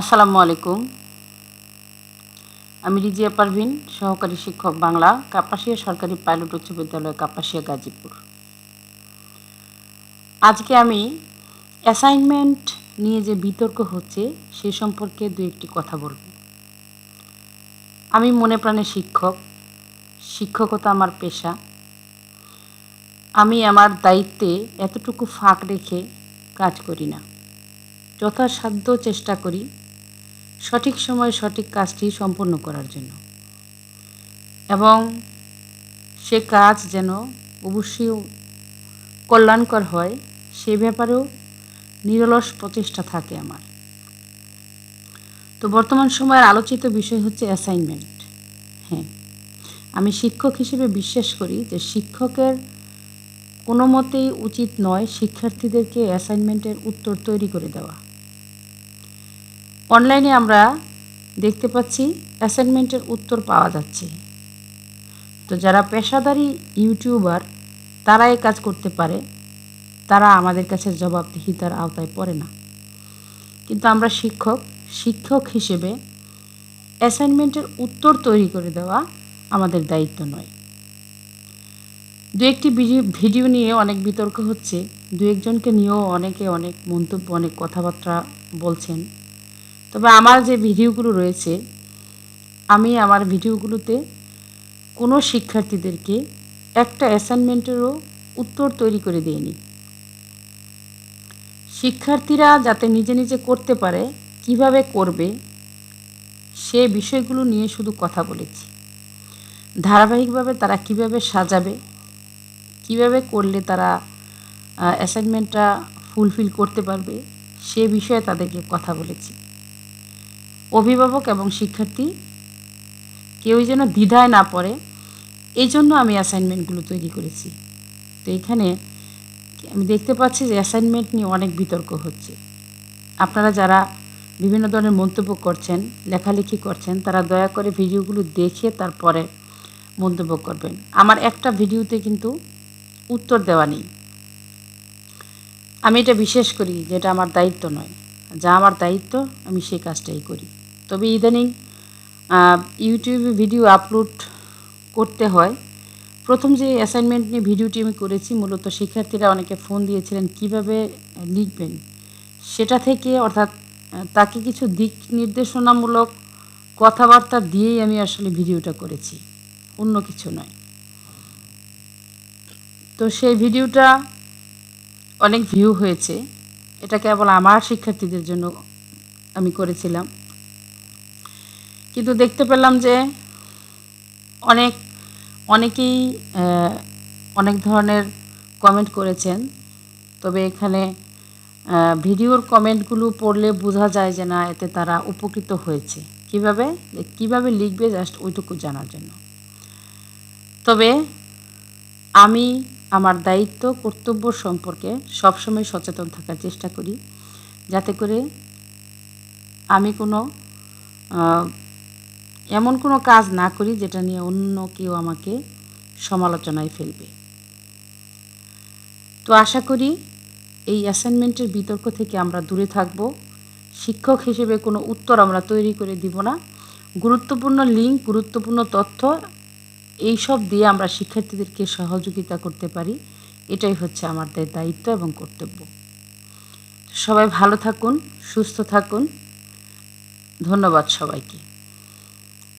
আসসালামু আলাইকুম। আমি রিজিয়া পারভিন, সহকারী শিক্ষক বাংলা, কাপাসিয়া সরকারি পাইলট উচ্চ বিদ্যালয়, কাপাসিয়া গাজীপুর। আজকে আমি অ্যাসাইনমেন্ট নিয়ে যে বিতর্ক হচ্ছে, সে সম্পর্কে দু একটি কথা বলব। আমি মনে প্রাণে শিক্ষক, শিক্ষকতা আমার পেশা। আমি আমার দায়িত্বে এতটুকু ফাঁক রেখে কাজ করি না। যথাসাধ্য চেষ্টা করি সঠিক সময়ে সঠিক কাজটি সম্পন্ন করার জন্য। এবং সে কাজ যেন অবশ্যই কল্যাণকর হয়, সে ব্যাপারেও নিরলস প্রচেষ্টা থাকে আমার। তো বর্তমান সময়ের আলোচিত বিষয় হচ্ছে অ্যাসাইনমেন্ট হ্যাঁ আমি শিক্ষক হিসেবে বিশ্বাস করি যে শিক্ষকের কোনো মতেই উচিত নয় শিক্ষার্থীদেরকে অ্যাসাইনমেন্টের উত্তর তৈরি করে দেওয়া। অনলাইনে আমরা দেখতে পাচ্ছি অ্যাসাইনমেন্টের উত্তর পাওয়া যাচ্ছে। তো যারা পেশাদারি ইউটিউবার তারা এই কাজ করতে পারে। তারা আমাদের কাছে জবাবদিহিতার আওতায় পড়ে না। কিন্তু আমরা শিক্ষক শিক্ষক হিসেবে অ্যাসাইনমেন্টের উত্তর তৈরি করে দেওয়া আমাদের দায়িত্ব নয়। দু একটি ভিডিও নিয়ে অনেক বিতর্ক হচ্ছে। দু একজনকে নিয়েও অনেকে অনেক মন্তব্য, অনেক কথাবার্তা বলছেন। তবে আমার যে ভিডিওগুলো রয়েছে, আমি আমার ভিডিওগুলোতে কোনো শিক্ষার্থীদেরকে একটা অ্যাসাইনমেন্টেরও উত্তর তৈরি করে দিইনি। শিক্ষার্থীরা যাতে নিজে নিজে করতে পারে, কীভাবে করবে, সে বিষয়গুলো নিয়ে শুধু কথা বলেছি। ধারাবাহিকভাবে তারা কীভাবে সাজাবে, কীভাবে করলে তারা অ্যাসাইনমেন্টটা ফুলফিল করতে পারবে, সে বিষয়ে তাদেরকে কথা বলেছি। অভিভাবক এবং শিক্ষার্থী, কেউই যেন দ্বিধায় না পড়ে এই জন্য আমি অ্যাসাইনমেন্টগুলো তৈরি করেছি। তো এখানে আমি দেখতে পাচ্ছি যে অ্যাসাইনমেন্ট নিয়ে অনেক বিতর্ক হচ্ছে। আপনারা যারা বিভিন্ন ধরনের মন্তব্য করছেন, লেখালেখি করছেন, তারা দয়া করে ভিডিওগুলো দেখে তারপরে মন্তব্য করবেন। আমার একটা ভিডিওতে কিন্তু উত্তর দেওয়া নেই। আমি এটা বিশেষ করি যেটা আমার দায়িত্ব নয়। যা আমার দায়িত্ব, আমি সেই কাজটাই করি। তবে ইদানিং ইউটিউবে ভিডিও আপলোড করতে হয়। প্রথম যে অ্যাসাইনমেন্ট নিয়ে ভিডিওটি আমি করেছি, মূলত শিক্ষার্থীরা অনেকে ফোন দিয়েছিলেন, কীভাবে লিখবেন? সেটা থেকে অর্থাৎ তাকে কিছু দিক নির্দেশনামূলক কথাবার্তা দিয়েই আমি আসলে ভিডিওটা করেছি, অন্য কিছু নয়। তো সেই ভিডিওটা অনেক ভিউ হয়েছে। এটা কেবল আমার শিক্ষার্থীদের জন্য আমি করেছিলাম। কিন্তু দেখতে পেলাম যে অনেক, অনেকেই অনেক ধরনের কমেন্ট করেছেন। তবে এখানে ভিডিওর কমেন্টগুলো পড়লে বোঝা যায় যে না, এতে তারা উপকৃত হয়েছে। কীভাবে? কীভাবে লিখবে জাস্ট ওইটুকু জানার জন্য। তবে আমি আমার দায়িত্ব, কর্তব্য সম্পর্কে সবসময় সচেতন থাকার চেষ্টা করি। যাতে করে আমি কোনো এমন কোনো কাজ না করি যেটা নিয়ে অন্য কেউ আমাকে সমালোচনায় ফেলবে। তো আশা করি এই অ্যাসাইনমেন্টের বিতর্ক থেকে আমরা দূরে থাকব। শিক্ষক হিসেবে কোনো উত্তর আমরা তৈরি করে দিব না। গুরুত্বপূর্ণ লিঙ্ক, গুরুত্বপূর্ণ তথ্য এইসব দিয়ে আমরা শিক্ষার্থীদেরকে সহযোগিতা করতে পারি। এটাই হচ্ছে আমাদের দায়িত্ব এবং কর্তব্য। সবাই ভালো থাকুন, সুস্থ থাকুন। ধন্যবাদ সবাইকে।